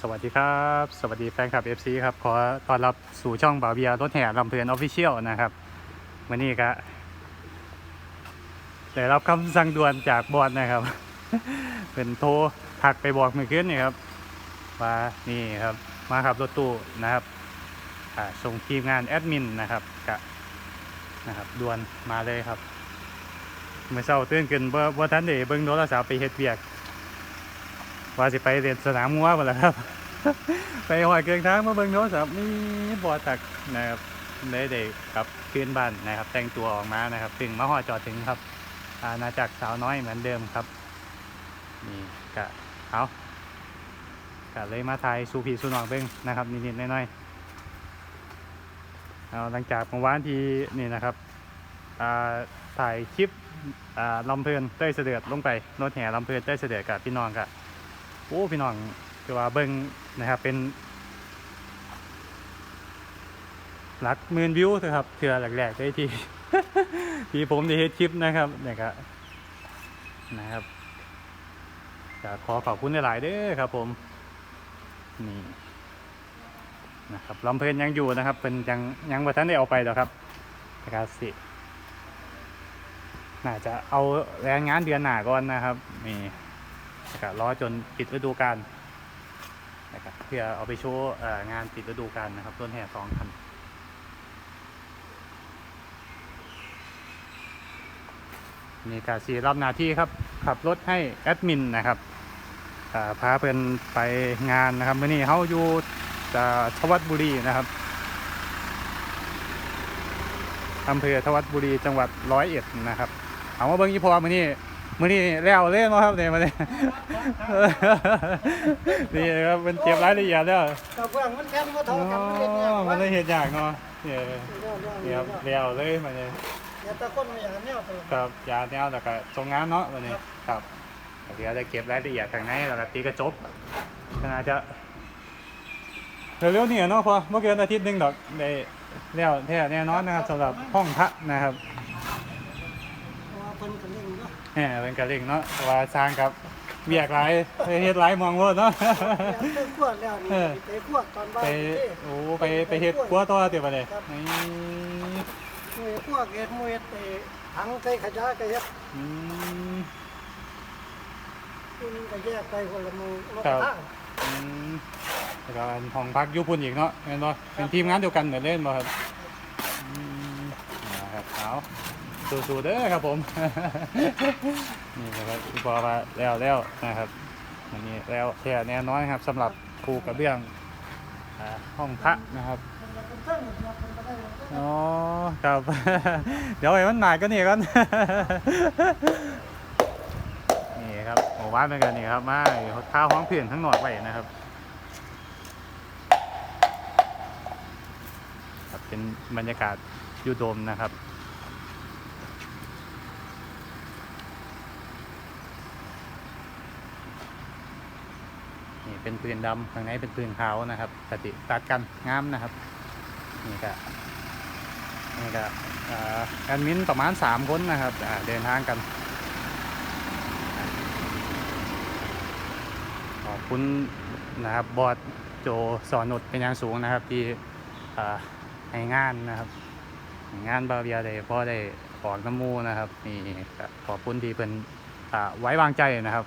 สวัสดีครับ สวัสดีแฟนคลับ FC ครับ ขอต้อนรับสู่ช่องบาเบียรถแห่ลำเพลินออฟฟิเชียลนะครับวันนี้ก็ได้รับคำสั่งด่วนจากบอสนะครับ เป็นโทรทักไปบอกเมื่อคืนนี่ครับว่านี่ครับมาขับรถตู้นะครับส่งทีมงานแอดมินนะครับกะนะครับด่วนมาเลยครับ เมื่อเช้าตื่นขึ้นบ่บ่ทันได้เบิ่งโทรศัพท์ไปเฮ็ดเวียก ว่าสิไปเรียนสนามงัวมดแล้วครับ ไปหอยเกลืองทางมาเบิ่งโทรศัพท์นี่บอตักนะครับได้เด็กครับขึ้นบ้านนะครับ แต่งตัวออกมานะครับ ถึงมาหอจอดถึงครับอาณาจักรสาวน้อยเหมือนเดิมครับ นี่กะเอากะเลยมาถ่ายสูพีสูนองเบิ่งนะครับนิดๆน้อยๆเอาหลังจากเมื่อวานที่นี่นะครับถ่ายคลิปลำเพลินเต้เสด็จลงไปรถแห่ลำเพลินเต้เสด็จกับพี่น้องกับ โอ้พี่น้องคือว่าเบิ้งนะครับเป็น หลักหมื่นวิวนะครับเทือแรกๆได้ที่ที่ผมได้เฮ็ดคลิปนะครับเนี่ยก็นะครับก็ขอขอบคุณหลายๆเด้อครับ ผมนี่นะครับลำเพลินยังอยู่นะครับ เป็นยังยังว่าท่านได้เอาไปหรอกครับนะครับสิน่าจะเอาแรงงานเดือนหน้าก่อนนะครับนี่ นะครับรอจนปิดฤดูกาลนะครับเพื่อเอาไปโชว์งานปิดฤดูกาลนะครับต้นแห่สองคันนี่กาสีรับหน้าที่ครับ ขับรถให้แอดมินนะครับพาเพื่อนไปงานนะครับมื่อนี้เขาอยู่ทวัดบุรีนะครับอำเภอทวัดบุรีจังหวัดร้อยเอ็ดนะครับเอามาเบิ้งยี่พอมื่อนี้ มื่อนี้แล้วเล่นมาครับเนี่ยมาเนี่ยนี่ครับมันเก็บรายละเอียดแล้วกับเพื่อนมันแค่มาเท่ากันมันเล่นเนี่ยอมันเลยเห็นอย่างเนาะเนี่ยเดี๋ยวเดี๋ยวเลี้ยวเลยมาเนี่ยยวตะก้นมาอย่างนี้ตัวกับยาแนวแล้วก็ทรงงานเนาะมาเนี่ยครับเดี๋ยวจะเก็บรายละเอียดข้างในแล้วก็ตีกระจกก็น่าจะเร็วๆนี่เนาะพอเมื่อกินอาทิตย์หนึงดอกได้แล้วแท้แน่นอนนะครับสำหรับห้องพระนะครับ ว่าเพิ่นกันเล่นเนาะ แหมเป็นกระเล่งเนาะว่าสร้างกับเบียกหลายเฮ็ดหลายมองว่าเนาะ ไปขวดแล้วนี่ไปขวดตอนบ่าไปยโอ้ไปไปเฮ็ดครัวต่อเดี๋ยวไปเลยนี่มวยขวดเฮ็ดมวยไปถังใส่ขยะก็เฮ็ดอืม คุณก็แยกไปคนละมือรถครับ ทางอืมแล้วก็ห้องพักอยุพุ่นอีกเนาะเห็นบ่เป็นทีมงานเดียวกันเหมือนเล่นบ่ครับอืมนะครับเอา สู้ๆเด้อครับผม นี่นะครับพี่ปอมาแล้วแล้วนะครับอันนี้แล้วแค่แน่นอนครับสำหรับครูกระเบื้องอ่าห้องพระนะครับเด้อ๋อครับ เดี๋ยวไอ้มันหนายก็นี่ก่อน นี่ครับหมู่บ้านเป็นกันนี่ครับมาข้าวห้องเพื่อนทั้งหนอดไว้นะครับครับเป็นบรรยากาศยูโดมนะครับ เป็นปืนดำข้างในเป็นปืนขาวนะครับสติตัดกันงามนะครับนี่ก็นี่ก็แอดมินประมาณสามคนนะครับเดินทางกันขอบคุณนะครับบอสโจสอนนุดเป็นอย่างสูงนะครับที่ให้งานนะครับ งานบาเบียได้พ่อได้ขอน้ำมูนะครับนี่ขอบคุณที่เป็นไว้วางใจนะครับ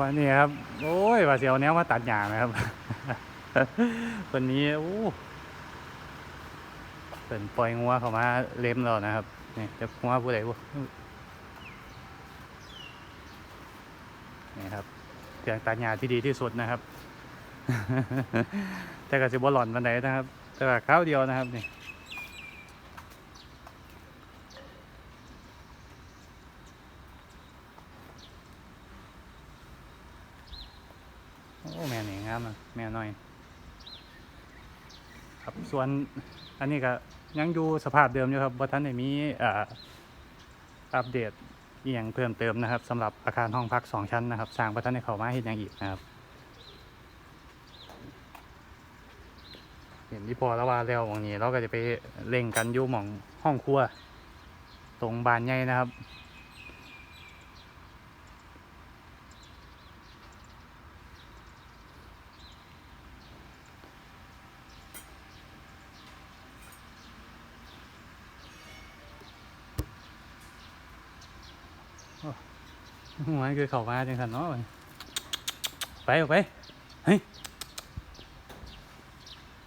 วันนี้ครับ โอ้ยว่าเสียวแนวมาตัดหญ้านะครับวันนี้โอ้เป็นปล่อยงัวเข้ามาเล็มเรานะครับนี่จะงัวผู้ใดบ่นี่ครับเครื่องตัดหญ้าที่ดีที่สุดนะครับ แต่ก็สิบ่หล่อนวันไหนนะครับ แต่ว่าข้าวเดียวนะครับนี่โอ้แม่นี่งามนะ แม่น้อย ครับส่วนอันนี้ก็ยังอยู่สภาพเดิมอยู่ครับบ่ทันได้มีอ่าอัปเดตอีหยังเพิ่มเติมนะครับสำหรับอาคารห้องพักสองชั้นนะครับสร้างบ่ทันได้เข้ามาเฮ็ดหยังอีกนะครับ เห็นที่พอแล้วว่าแล้วหมองนี้เราก็จะไปเล่งกันอยู่หม่องห้องครัว ตรงบานใหญ่นะครับ มันคือเข้ามาจังซั่นเนาะไปออกไปเฮ้ย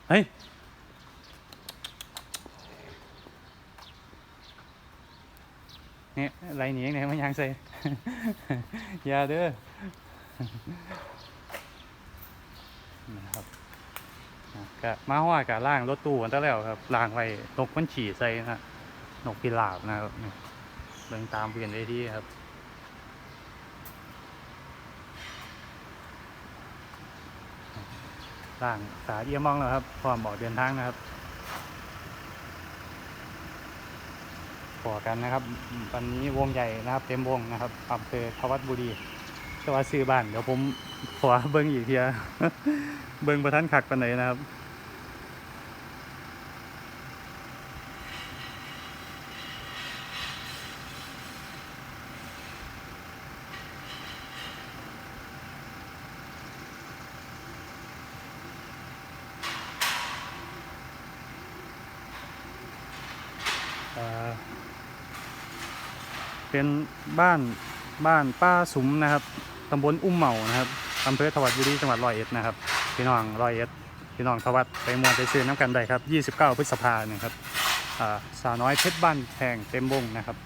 เฮ้ยเนี่ยไรหนีเนี่ยมันยังใส่ยาเด้อนะครับอะมาหัวกะล่างรถตู้กันตั้งแล้วครับล่างไว้นกมันฉี่ใส่นะนกพิราบนะครับเดินตามเวียนได้ที่ครับ ล่างสาเอียมองแล้วครับพร้อมบอกเดินทางนะครับขอกันนะครับ วันนี้วงใหญ่นะครับ เต็มวงนะครับอำเภอทวัดบุรีจังหวัดซื้อบ้านเดี๋ยวผมขอเบิ้งอีกเทียเบิ้งประทันขักปันไหนนะครับ เป็นบ้านบ้านป้าสุมนะครับตำบลอุ้มเหมานะครับอำเภอทวัดบุรีจังหวัดร้อยเอ็ดนะครับพี่น้องร้อยเอ็ดพี่น้องทวัดไปมวนไปซื้อน้ำกันได้ครับ 29 พฤษภาเนี่ยครับอ่าสาวน้อยเพชรบ้านแพงเต็มวงนะครับ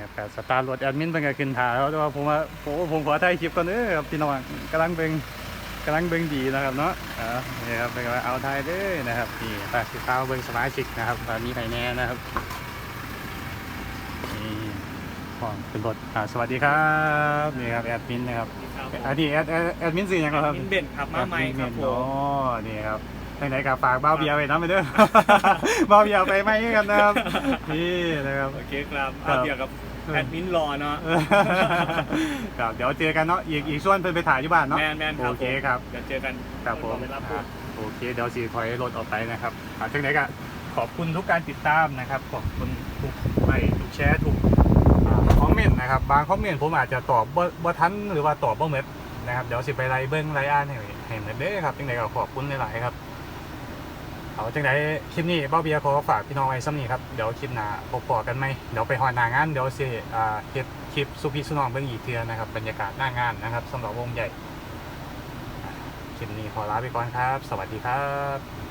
นี่ยครับสตาร์ทรถแอดมินเป็นก็ขึ้นถ่ายแล้วแต่ว่าผมว่าผมผมขอถ่ายคลิปก่อนเด้อครับพี่น้องกำลังเบิ่งกำลังเบิ่งดีนะครับเนาะอ่านี่ครับเป็นว่าเอาถ่ายเด้อนะครับนี่ฝากติดตามเบิ่งสมาชิกนะครับตอนนี้ใครแน่นะครับนี่ขอเป็นรถอ่าสวัสดีครับนี่ครับแอดมินนะครับครับผมอันนี้แอดแอดแอดมินสื่อยังครับมินเบนครับมาใหม่ครับผโอ้มนี่ครับทางไหนกับฝากเบ้าเบียร์ไว้นะไปเด้อเบ้าเบียร์ไปไหมกันนะครับนี่นะครับโอเคครับครัเอาบเดียวกับ แอดมินรอเนาะครับเดี๋ยวเจอกันเนาะอีกอีกส่วนเพิ่นไปถ่ายที่บ้านเนาะแมนแมนครับโอเคครับเดี๋ยวเจอกันครับผมเดี๋ยวไปรับพูอะดโอเคเดี๋ยวสีถอยรถออกไปนะครับอะถึงไหนก็ขอบคุณทุกการติดตามนะครับขอบคุณทุกไลค์ทุกแชร์ทุกอ่าคอมเมนต์นะครับบางคอมเมนต์ผมอาจจะตอบบ่บ่ทันหรือว่าตอบบ่หมดนะครับเดี๋ยวสิไปไล่เบิ้งไล่อ่านให้ให้หมดเด้อครับจังไดก็ขอบคุณหลายๆครับ เอาจังไดคลิปนี้เบ้าเบียร์ขอฝากพี่น้องไว้ซ้ำนี้ครับเดี๋ยวคลิปหน้าพบปอกันไหมเดี๋ยวไปหอดหน้างานเดี๋ยวสิอ่าเฮ็ดคลิปสุพีสุนองเบื้องอีเทือนะครับบรรยากาศหน้างานนะครับสำหรับวงใหญ่คลิปนี้ขอลาไปก่อนครับ สวัสดีครับ